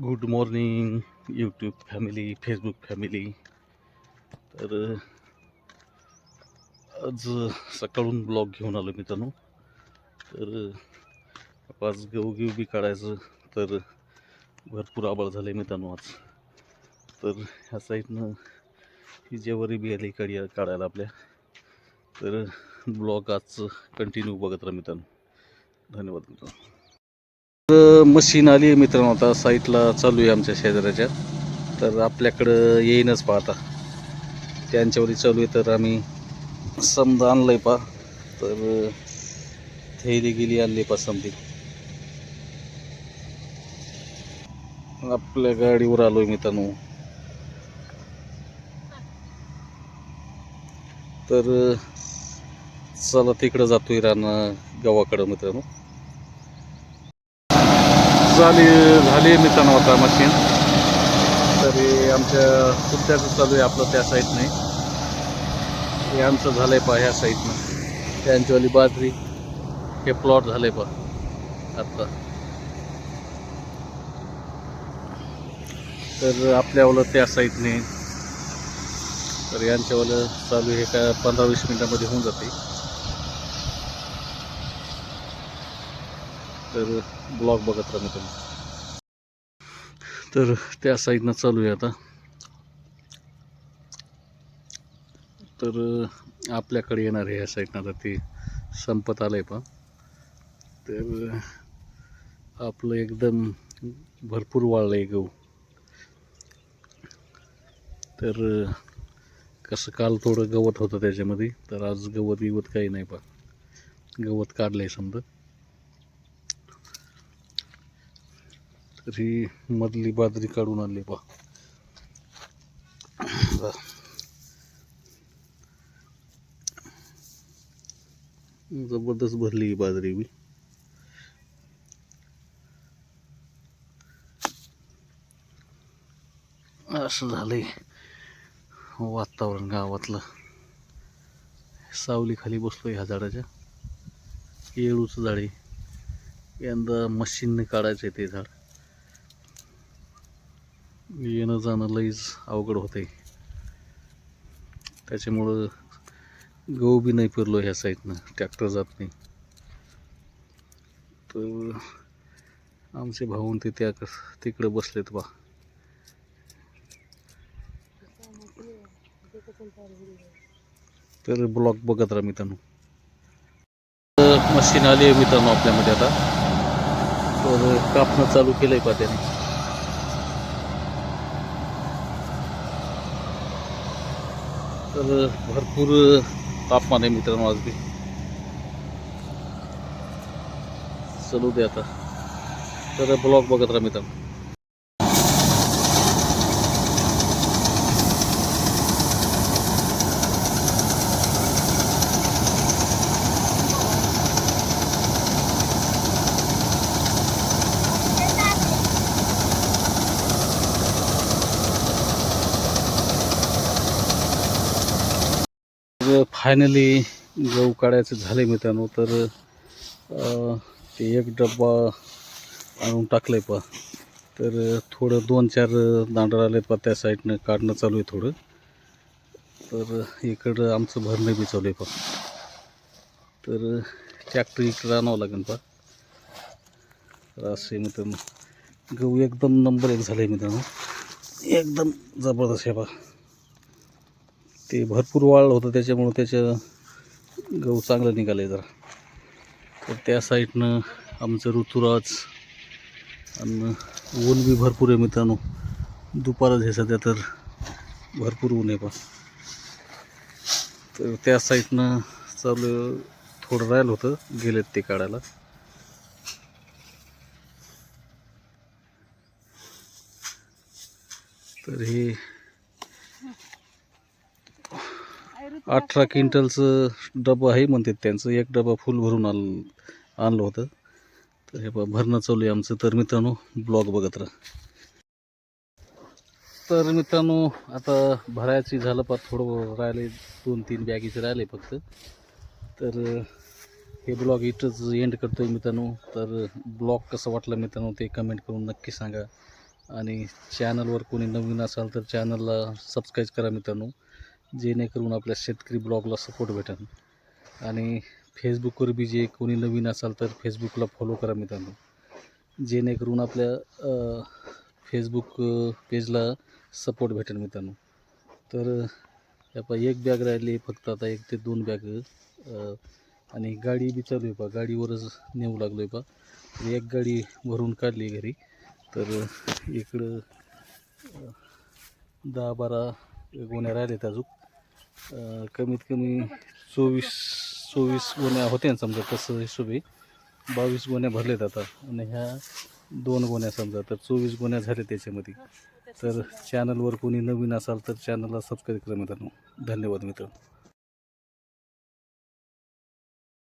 Good morning YouTube family Facebook family. तर आज सकाळून blog घेऊन आलो मित्रांनो. तर आज गहू घेऊ बी काढायचं तर भरपूर आबाळ झालं आहे मित्रांनो आज. तर ह्या साईडनं ही जेवारी बी आली काढी काढायला आपल्या. तर ब्लॉग आजचं कंटिन्यू बघत राहा मित्रांनो. धन्यवाद मित्रांनो. मशीन आली आहे मित्रांनो आता साईटला चालू आहे आमच्या शेजाऱ्याच्या. तर आपल्याकडं येईनच पाहता त्यांच्यावरही चालू आहे तर आम्ही समजा आणलंय पा तर थैली गेली आणली पा समधी. आपल्या गाडीवर आलो आहे मित्रांनो. तर चला तिकडं जातोय रान गावाकडं मित्रांनो. झाली झाली मित्रांनो आता मशीन तरी आमच्या कुत्त्याचं चालू आहे आपलं त्या साईडने हे आमचं आहे पा ह्या साईडनं त्यांच्यावाली बाजरी हे प्लॉट झालं आहे पा आत्ता तर आपल्यावालं त्या साईडने तर यांच्यावालं चालू आहे का पंधरा वीस मिनटामध्ये होऊन जाते. तर ब्लॉग बघत राहा तुम्ही. तर त्या साईडनं चालू आहे आता. तर आपल्याकडे येणार आहे या साईडनं आता ते संपत आलं आहे पण. तर आपलं एकदम भरपूर वाळलं आहे गहू. तर कसं काल थोडं गवत होतं त्याच्यामध्ये. तर आज गवत बिवत काही नाही पण. गवत काढलं आहे समजा. तर ही मधली बाजरी काढून आणली पहा जबरदस्त भरली ही बाजरी बी. असं झालंय. वातावरण गावातलं. सावली खाली बसलोय ह्या झाडाच्या. येळूचं झाड आहे. यंदा मशीनने काढायचं आहे ते झाड. येणं जाणं लईच अवघड होते त्याच्यामुळं गहू बी नाही फिरलो ह्या साईडनं ट्रॅक्टर जात नाही. तर आमचे भाऊन ते त्या तिकडे बसलेत बा. तर ब्लॉक बघत राहा मित्रांनो. मशीन आली आहे मित्रांनो आपल्यामध्ये आता. तर कापणं चालू केलं आहे पा त्याने. तर भरपूर तापमान आहे मित्रांनो आज बी. चलू दे आता. तर ब्लॉग बघत राहा मित्रांनो. फायनली गहू काढायचं झालं मित्रांनो तर ते एक डब्बा आणून टाकलं आहे पा तर थोडं दोन चार दांडर आले पा त्या साईडनं काढणं चालू आहे थोडं. तर इकडं आमचं भरणं बी चालू आहे पा तर ट्रॅक्टर इकडं आणावं लागेल पा तर असे मित्रांनो गहू एकदम नंबर एक झालं आहे मित्रांनो. एकदम जबरदस्त आहे पा ते भरपूर वाळलं होतं त्याच्यामुळं त्याचं गहू चांगलं निघालं आहे जरा. तर त्या साईडनं आमचं ऋतुराज आणि ऊन बी भरपूर आहे मित्रांनो. दुपारच हे सध्या तर. भरपूर ऊन आहे पण. तर त्या साईडनं चालू थोडं राहिलं होतं. गेलेत ते काढायला. तर हे अठरा क्विंटलचं डबं आहे म्हणतात त्यांचं. एक डबा फुल भरून आल आणलं होतं. तर हे बा भरणं चालू आहे आमचं. तर मित्रांनो ब्लॉग बघत राहा. तर मित्रांनो आता भरायची झालं पा थोडं राहिले दोन तीन बॅगीचे राहिले फक्त. तर हे ब्लॉग इथंच एंड करतोय मित्रांनो. तर ब्लॉग कसं वाटलं मित्रांनो ते कमेंट करून नक्की सांगा. आणि चॅनलवर कोणी नवीन असाल तर चॅनलला सबस्क्राईब करा मित्रांनो. जेणेकरून आपल्या शेतकरी ब्लॉगला सपोर्ट भेटेल. आणि फेसबुकवर बी जे कोणी नवीन असाल तर फेसबुकला फॉलो करा मित्रांनो. जेणेकरून आपल्या फेसबुक पेजला सपोर्ट भेटेल मित्रांनो. तर आता एक बॅग राहिली फक्त आता एक ते दोन बॅग आणि गाडी बी चालू आहे पा गाडीवरच नेऊ लागलो आहे पा एक गाडी भरून काढली घरी. तर इकडं दहा बारा गोण्या राहिल्यात अजून. कमीत कमी चोवीस चोवीस गोण्या होत्या समजा तसं हिशोबी. बावीस गोण्या भरल्यात आता. आणि ह्या दोन गोण्या समजा तर चोवीस गोण्या झाल्या त्याच्यामध्ये. तर चॅनलवर कोणी नवीन असाल तर चॅनलला सबस्क्राईब करा मित्रांनो. धन्यवाद मित्रांनो